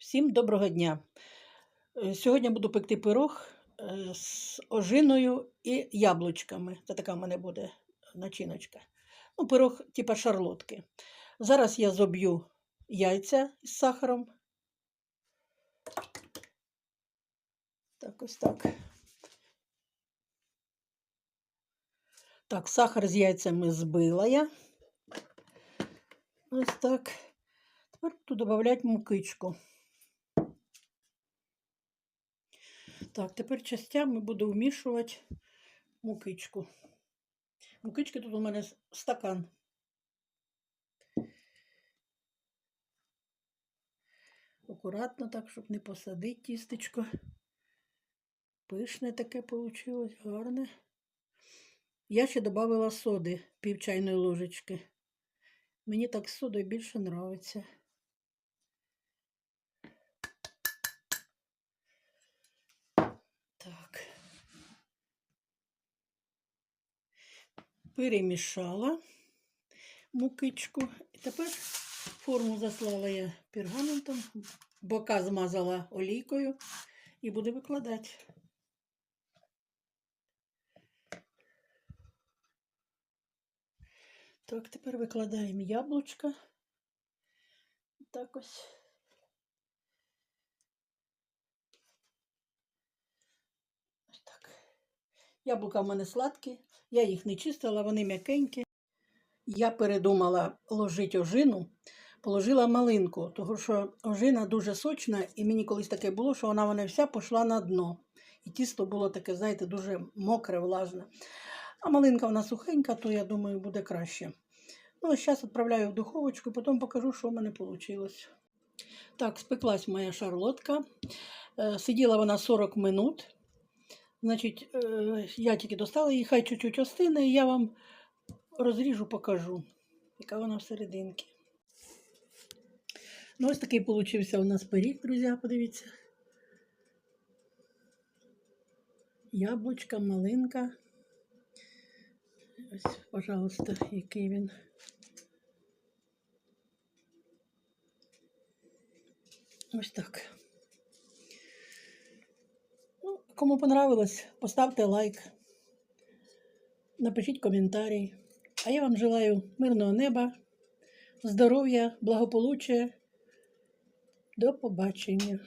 Всім доброго дня! Е, Сьогодні буду пекти пирог е, з ожиною і яблучками. Це така в мене буде начиночка. Ну, пирог типа шарлотки. Зараз я зоб'ю яйця з сахаром. Так, ось так. Так, сахар з яйцями збила я. Ось так. Тепер буду додавати мукичку. Так, тепер частями буду вмішувати мукичку. Мукички тут у мене стакан. Акуратно так, щоб не посадити тістечко. Пишне таке вийшло, гарне. Я ще додала соди пів чайної ложечки. Мені так з содою більше подобається. Так. Перемішала мукичку. Тепер форму заслала я пергаментом, бока змазала олійкою і буду викладати. Так, тепер викладаємо яблучка. Так ось. Ось так. Яблука в мене сладкі, я їх не чистила, вони м'якенькі. Я передумала ложити ожину, положила малинку, тому що ожина дуже сочна, і мені колись таке було, що вона мене вся пішла на дно. І тісто було таке, знаєте, дуже мокре, влажне. А малинка вона сухенька, то я думаю, буде краще. Ну, зараз відправляю в духовочку, потім покажу, що в мене вийшло. Так, спеклась моя шарлотка. Е, Сиділа вона 40 минут. Значить, е, я тільки достала її, хай чуть-чуть остине, і я вам розріжу, покажу, яка вона всерединки. Ну, ось такий получився у нас пиріг, друзі, подивіться. Яблучка, малинка. Ось, пожалуйста, який він. Ось так. Ну, кому понравилось, поставте лайк, напишіть коментарі. А я вам желаю мирного неба, здоров'я, благополуччя. До побачення.